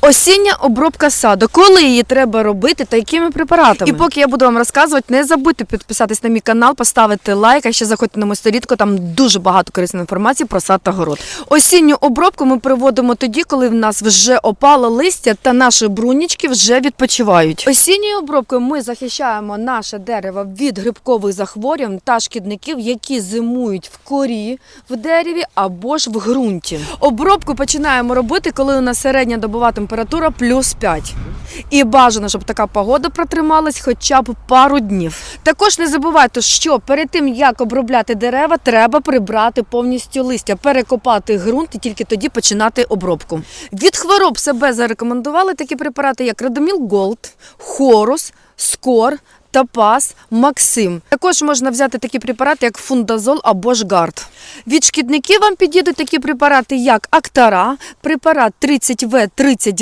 Осіння обробка саду. Коли її треба робити та якими препаратами? І поки я буду вам розказувати, не забудьте підписатись на мій канал, поставити лайк, а ще заходьте на мою сторінку, там дуже багато корисної інформації про сад та город. Осінню обробку ми проводимо тоді, коли в нас вже опало листя та наші брунічки вже відпочивають. Осінньою обробкою ми захищаємо наше дерево від грибкових захворювань та шкідників, які зимують в корі в дереві або ж в ґрунті. Обробку починаємо робити, коли у нас середня добова температура плюс 5. І бажано, щоб така погода протрималась хоча б пару днів. Також не забувайте, що перед тим як обробляти дерева, треба прибрати повністю листя, перекопати ґрунт і тільки тоді починати обробку. Від хвороб себе зарекомендували такі препарати, як Радоміл Голд, Хорус, Скор. Тапас, Максим. Також можна взяти такі препарати, як фундазол або ж гард. Від шкідників вам підійдуть такі препарати, як Актара, препарат 30В 30